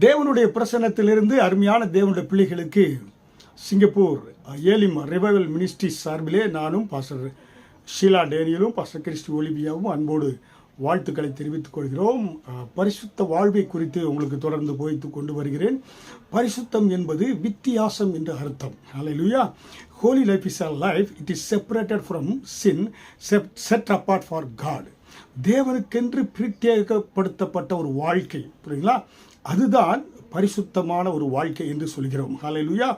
தேவனுடைய பிரசன்னத்திலிருந்து அருமையான தேவனுடைய பிள்ளைகளுக்கு சிங்கப்பூர் ஏலிம் ரிவைவல் மினிஸ்ட்ரிஸ் சார்பிலே நானும் பாஸ்டர் ஷீலா டேனியலும் பாஸ்டர் கிறிஸ்டி ஒலிபியாவும் அன்போடு வாழ்த்துக்களை தெரிவித்துக் கொள்கிறோம். பரிசுத்த வாழ்வை குறித்து உங்களுக்கு தொடர்ந்து போய்த்து கொண்டு வருகிறேன். பரிசுத்தம் என்பது வித்தியாசம் என்ற அர்த்தம். Hallelujah holy life is a life it is separated from sin sep set apart for God தேவனுக்கென்று பிரத்யேகப்படுத்தப்பட்ட ஒரு வாழ்க்கை. புரியுங்களா அதுதான் பரிசுத்தமான ஒரு வாழ்க்கை என்று சொல்கிறோம். ஹalleluya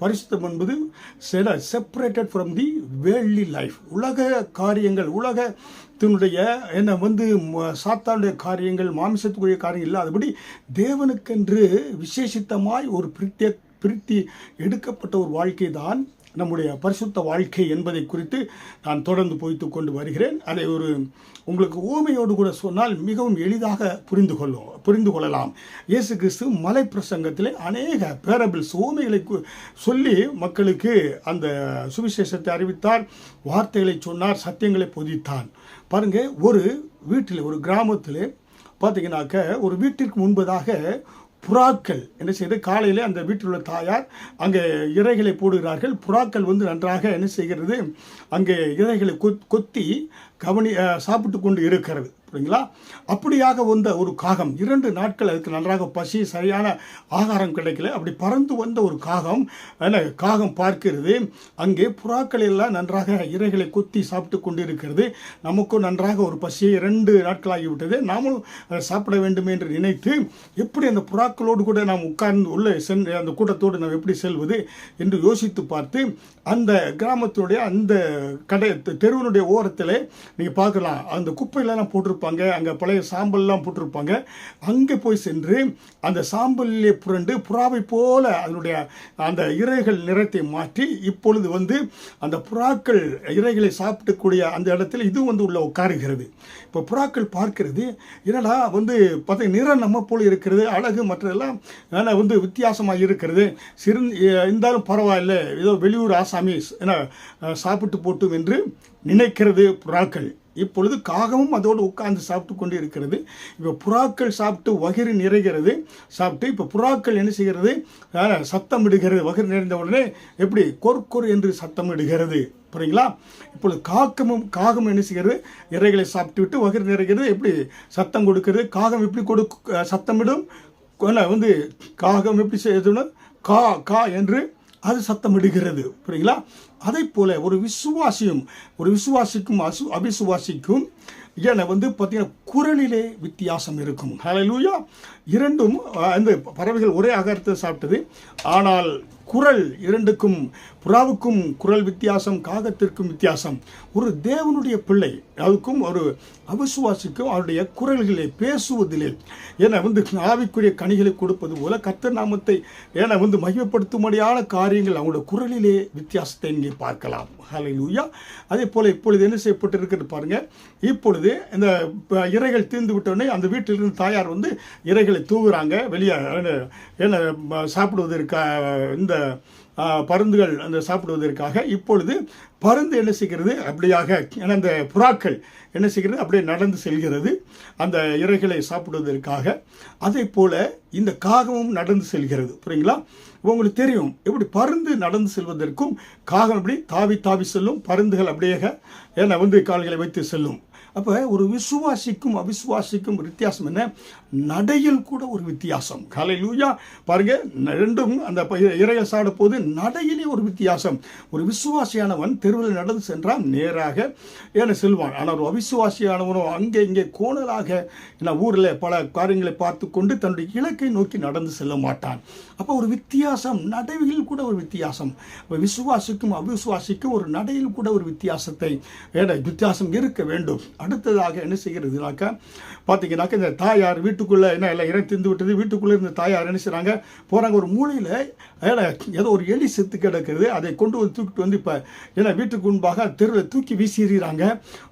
பரிசுத்தம் என்பது separated from the worldly life உலக காரியங்கள் உலகத்தினுடைய என்ன வந்து சாத்தானுடைய காரியங்கள் மாமிசத்துக்குரிய காரியம் இல்லாதபடி தேவனுக்கென்று விசேஷித்தமாய் ஒரு பிரித்திய பிரித்தி எடுக்கப்பட்ட ஒரு வாழ்க்கை தான் நம்முடைய பரிசுத்த வாழ்க்கை என்பதை குறித்து நான் தொடர்ந்து போய்த்து கொண்டு வருகிறேன். அதை ஒரு உங்களுக்கு ஓமையோடு கூட சொன்னால் மிகவும் எளிதாக புரிந்து கொள்ளும் புரிந்து கொள்ளலாம். இயேசு கிறிஸ்து மலை பிரசங்கத்திலே அநேக பேரபிள்ஸ் ஓமைகளை சொல்லி மக்களுக்கு அந்த சுவிசேஷத்தை அறிவித்தார் வார்த்தைகளை சொன்னார் சத்தியங்களை பொதித்தான் பாருங்கள் ஒரு வீட்டில் ஒரு கிராமத்தில் பார்த்தீங்கன்னாக்க ஒரு வீட்டிற்கு முன்பதாக புறாக்கள் என்ன செய்து காலையில் அந்த வீட்டில் உள்ள தாயார் அங்கே இறைகளை போடுகிறார்கள். புறாக்கள் வந்து நன்றாக என்ன செய்கிறது அங்கே இறைகளை கொத் கொத்தி கவனி சாப்பிட்டு கொண்டு இருக்கிறது. சரிங்களா அப்படியாக வந்த ஒரு காகம் இரண்டு நாட்கள் அதுக்கு நன்றாக பசி சரியான ஆகாரம் கிடைக்கல. அப்படி பறந்து வந்த ஒரு காகம் என்ன காகம் பார்க்கிறது. அங்கே புறாக்கள் எல்லாம் நன்றாக இறைகளை கொத்தி சாப்பிட்டு கொண்டு இருக்கிறது நமக்கும் நன்றாக ஒரு பசி இரண்டு நாட்களாகிவிட்டது. நாமளும் அதை சாப்பிட வேண்டும் என்று நினைத்து எப்படி அந்த புறாக்களோடு கூட நாம் உட்கார்ந்து உள்ளே சென்று அந்த கூட்டத்தோடு நாம் எப்படி செல்வது என்று யோசித்து பார்த்து அந்த கிராமத்துடைய அந்த கடை தெ- தெருவினுடைய ஓரத்தில் நீங்கள் பார்க்கலாம். அந்த குப்பையிலலாம் போட்டிருப்பாங்க. அங்கே பழைய சாம்பல்லாம் போட்டிருப்பாங்க. அங்கே போய் சென்று அந்த சாம்பலிலே புரண்டு புறாவை போல அதனுடைய அந்த இறைகள் நிறத்தை மாற்றி இப்பொழுது வந்து அந்த புறாக்கள் இறைகளை சாப்பிடக்கூடிய அந்த இடத்துல இதுவும் வந்து உள்ள உட்காருகிறது. இப்போ புறாக்கள் பார்க்கிறது. என்னடா வந்து பார்த்தீங்க நிறம் நம்ம போல் இருக்கிறது. அழகு மற்றதெல்லாம் ஆனால் வந்து வித்தியாசமாக இருக்கிறது. சிறு இருந்தாலும் பரவாயில்ல. ஏதோ வெளியூர் ஆசாமி என்ன சாப்பிட்டு போட்டும் என்று நினைக்கிறது புறாக்கள். இப்பொழுது காகமும் அதோடு உட்கார்ந்து சாப்பிட்டு கொண்டு இருக்கிறது. இப்போ புறாக்கள் சாப்பிட்டு வகிறு நிறைகிறது. சாப்பிட்டு இப்போ புறாக்கள் என்ன செய்கிறது? சத்தம் இடுகிறது வகிர் நிறைந்த உடனே எப்படி? கொர்கொர் என்று சத்தம் இடுகிறது புரியுங்களா? இப்பொழுது காக்கமும் காகம் என்ன செய்கிறது? இறைகளை சாப்பிட்டு விட்டு வகிர் நிறைகிறது. எப்படி? சத்தம் கொடுக்கிறது. காகம் எப்படி கொடு சத்தமிடும்? வந்து காகம் எப்படி செய்யணும் கா கா என்று அது சத்தமிடுகிறது புரியுங்களா அதே போல ஒரு விசுவாசியும் ஒரு விசுவாசிக்கும் அசு அவிசுவாசிக்கும் ஏன்னா வந்து பார்த்தீங்கன்னா குரலிலே வித்தியாசம் இருக்கும். ஹலலூயா இரண்டும் அந்த பறவைகள் ஒரே அகரத்தை சாப்பிட்டது. ஆனால் குரல் இரண்டுக்கும் புறாவுக்கும் குரல் வித்தியாசம் காகத்திற்கும் வித்தியாசம். ஒரு தேவனுடைய பிள்ளை அதுக்கும் ஒரு அவிசுவாசிக்கும் அவருடைய குரல்களை பேசுவதிலே. ஏன்னா வந்து ஆவிக்குரிய கனிகளை கொடுப்பது போல கர்த்தர் நாமத்தை ஏன்னா வந்து மகிமைப்படுத்தும்படியான காரியங்கள் அவங்களுடைய குரலிலே வித்தியாசத்தை இங்கே பார்க்கலாம். ஹalleluya அதே போல் இப்பொழுது என்ன செய்யப்பட்டிருக்கிறது பாருங்க. இப்பொழுது இந்த இறைகள் இரைகள் தீர்ந்து விட்டோடனே அந்த வீட்டிலிருந்து தாயார் வந்து இரைகளை தூவுறாங்க. வெளியே என்ன- சாப்பிடுவதற்கு இந்த பருந்துகள் அந்த சாப்பிடுவதற்காக இப்பொழுது பருந்து என்ன செய்கிறது? அப்படியாக ஏன்னா அந்த புறாக்கள் என்ன செய்கிறது? அப்படியே நடந்து செல்கிறது. அந்த இறைகளை சாப்பிடுவதற்காக. அதே போல் இந்த காகமும் நடந்து செல்கிறது. புரியுங்களா? உங்களுக்கு தெரியும் எப்படி பருந்து நடந்து செல்வதற்கும் காகம் அப்படி தாவி தாவி செல்லும் பருந்துகள் அப்படியே ஏன்னா வந்து கால்களை வைத்து செல்லும். அப்போ ஒரு விசுவாசிக்கும் அவிசுவாசிக்கும் வித்தியாசம் என்ன? நடையில் கூட ஒரு வித்தியாசம். காலை லூயா பாருங்க ரெண்டும் அந்த இறைய இறையை சாட போது நடையிலே ஒரு வித்தியாசம். ஒரு விசுவாசியானவன் தெருவில் நடந்து சென்றால் நேராக ஏன செல்வான். ஆனால் ஒரு அவிசுவாசியானவனோ அங்கே இங்கே கோணலாக என்ன ஊரில் பல காரியங்களை பார்த்து கொண்டு தன்னுடைய இலக்கை நோக்கி நடந்து செல்ல மாட்டான். அப்போ ஒரு வித்தியாசம் நடையில் கூட ஒரு வித்தியாசம். விசுவாசிக்கும் அவிசுவாசிக்கும் ஒரு நடையில் கூட ஒரு வித்தியாசத்தை வித்தியாசம் இருக்க வேண்டும். அடுத்ததாக என்ன செய்கிறதுனாக்கா பார்த்தீங்கன்னாக்கா இந்த தாயார் வீட்டுக்குள்ளே என்ன எல்லாம் இறை திந்து விட்டது. வீட்டுக்குள்ளே இருந்த தாயார் என்ன செய்கிறாங்க போகிறாங்க ஒரு மூலையில் ஏன்னா ஏதோ ஒரு எலி செத்து கிடக்குது. அதை கொண்டு வந்து தூக்கிட்டு வந்து இப்போ ஏன்னா வீட்டுக்கு முன்பாக தெருவில் தூக்கி வீசிடுறாங்க.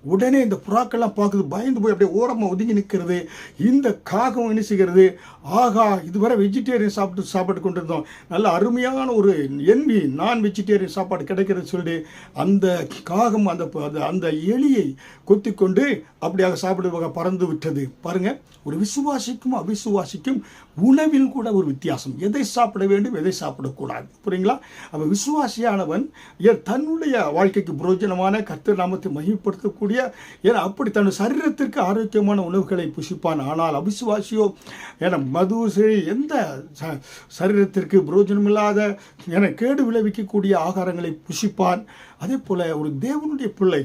உடனே இந்த புறாக்கள்லாம் பார்க்குது. பயந்து போய் அப்படியே ஓரமாக ஒதுங்கி நிற்கிறது இந்த காகம் என்ன செய்கிறது? ஆகா இதுவரை வெஜிடேரியன் சாப்பிட்டு சாப்பாடு கொண்டு இருந்தோம் நல்ல அருமையான ஒரு என்வி நான் வெஜிடேரியன் சாப்பாடு கிடைக்கிறது சொல்லிட்டு அந்த காகம் அந்த அந்த- அந்த எலியை கொத்தி கொண்டு கொண்டு அப்படியாக சாப்பிடுவாங்க பறந்து விட்டது. பாருங்கள் ஒரு விசுவாசிக்கும் அவிசுவாசிக்கும் உணவில் கூட ஒரு வித்தியாசம். எதை சாப்பிட வேண்டும் எதை சாப்பிடக்கூடாது. புரியுங்களா? அவன் விசுவாசியானவன் ஏன் தன்னுடைய வாழ்க்கைக்கு புரோஜனமான கர்த்தர் நாமத்தை மகிமைப்படுத்தக்கூடிய ஏன்னா அப்படி தன் சரீரத்திற்கு ஆரோக்கியமான உணவுகளை புசிப்பான். ஆனால் அவிசுவாசியோ என மது சரி எந்த சரீரத்திற்கு புரோஜனமில்லாத என கேடு விளைவிக்கக்கூடிய ஆகாரங்களை புசிப்பான். அதே போல் ஒரு தேவனுடைய பிள்ளை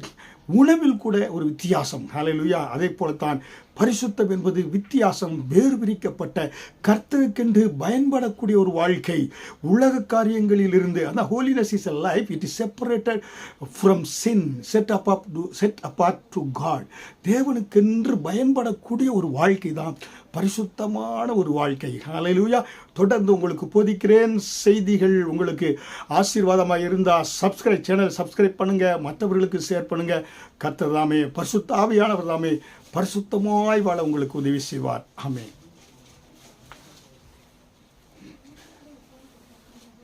உணவில் கூட ஒரு வித்தியாசம். ஹலலுயா அதே போலத்தான் பரிசுத்தம் என்பது வித்தியாசம் வேறு பிரிக்கப்பட்ட கர்த்தருக்கென்று பயன்படக்கூடிய ஒரு வாழ்க்கை. உலக காரியங்களில் இருந்து அந்த holiness is a life it is separated from sin set up up to set apart to God தேவனுக்கென்று பயன்படக்கூடிய ஒரு வாழ்க்கை தான் பரிசுத்தமான ஒரு வாழ்க்கை. ஹalleluya தொடர்ந்து உங்களுக்கு போதிக்கிறேன். செய்திகள் உங்களுக்கு ஆசீர்வாதமாக இருந்தால் சப்ஸ்கிரைப் சேனல் சப்ஸ்கிரைப் பண்ணுங்கள் மற்றவர்களுக்கு ஷேர் பண்ணுங்கள் கர்த்தர் தாமே பரிசுத்த ஆவியானவர் தாமே பரிசுத்தமாய் வாழ உங்களுக்கு உதவி செய்வார். ஆமே